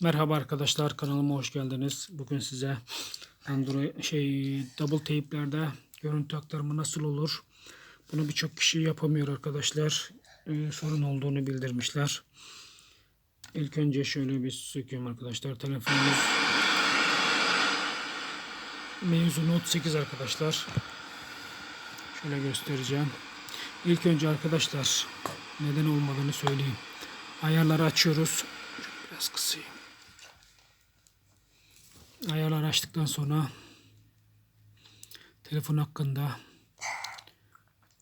Merhaba arkadaşlar kanalıma hoş geldiniz. Bugün size Android şey double tape'lerde görüntü aktarımı nasıl olur? Bunu birçok kişi yapamıyor arkadaşlar. Ee, sorun olduğunu bildirmişler. İlk önce şöyle bir söküyorum arkadaşlar. Telefonumuz Meizu Note 8 arkadaşlar. Şöyle göstereceğim. İlk önce arkadaşlar neden olmadığını söyleyeyim. Ayarları açıyoruz. Biraz kısayım. Ayarları açtıktan sonra telefon hakkında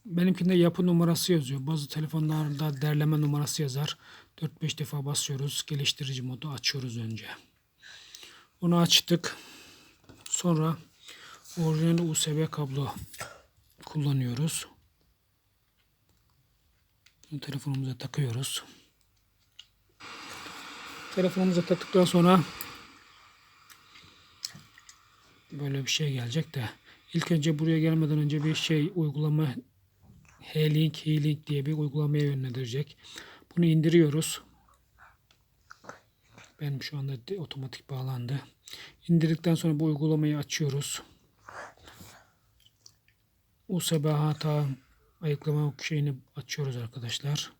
benimkinde yapı numarası yazıyor. Bazı telefonlarda derleme numarası yazar. 4-5 defa basıyoruz. Geliştirici modu açıyoruz önce. Onu açtık. Sonra orijinal USB kablo kullanıyoruz. Telefonumuza takıyoruz. Telefonumuza taktıktan sonra böyle bir şey gelecek de ilk önce buraya gelmeden önce bir şey uygulama H-Link, H-Link diye bir uygulamaya yönlendirecek. Bunu indiriyoruz. Benim şu anda otomatik bağlandı. İndirdikten sonra bu uygulamayı açıyoruz. USB hata ayıklama şeyini açıyoruz arkadaşlar.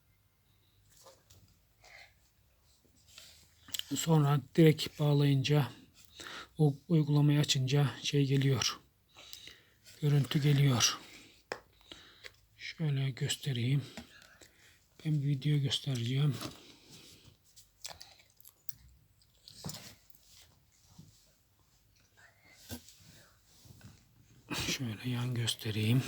Sonra direkt bağlayınca o uygulamayı açınca şey geliyor. Görüntü geliyor. Şöyle göstereyim. Ben bir video göstereceğim. Şöyle yan göstereyim.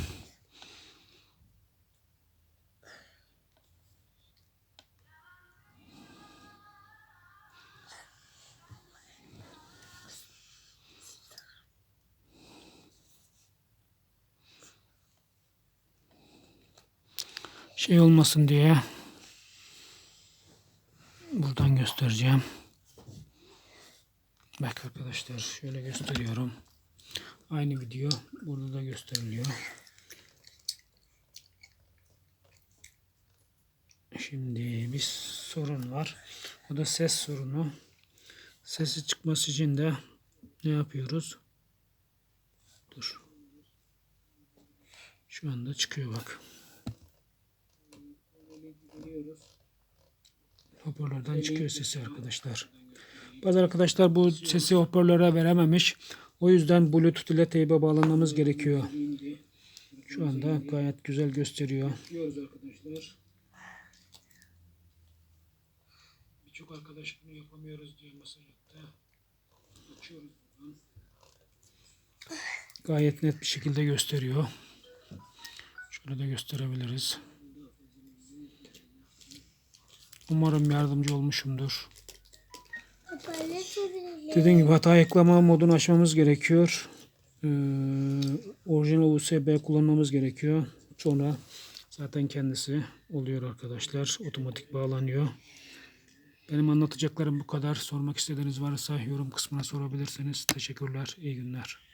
Şey olmasın diye buradan göstereceğim. Bak arkadaşlar şöyle gösteriyorum. Aynı video burada da gösteriliyor. Şimdi bir sorun var. O da ses sorunu. Sesi çıkması için de ne yapıyoruz? Dur. Şu anda çıkıyor bak. Hoparlörden çıkıyor sesi arkadaşlar. Bazı arkadaşlar bu sesi hoparlöre verememiş. O yüzden Bluetooth ile teybe bağlamamız gerekiyor. Şu anda gayet güzel gösteriyor. Arkadaşlar. Birçok arkadaş bunu yapamıyoruz diye mesaj attı. Açıyoruz buradan. Gayet net bir şekilde gösteriyor. Şöyle de gösterebiliriz. Umarım yardımcı olmuşumdur. Dediğim gibi hata eklama modunu açmamız gerekiyor. Ee, orijinal USB kullanmamız gerekiyor. Sonra zaten kendisi oluyor arkadaşlar. Otomatik bağlanıyor. Benim anlatacaklarım bu kadar. Sormak istediğiniz varsa yorum kısmına sorabilirsiniz. Teşekkürler. İyi günler.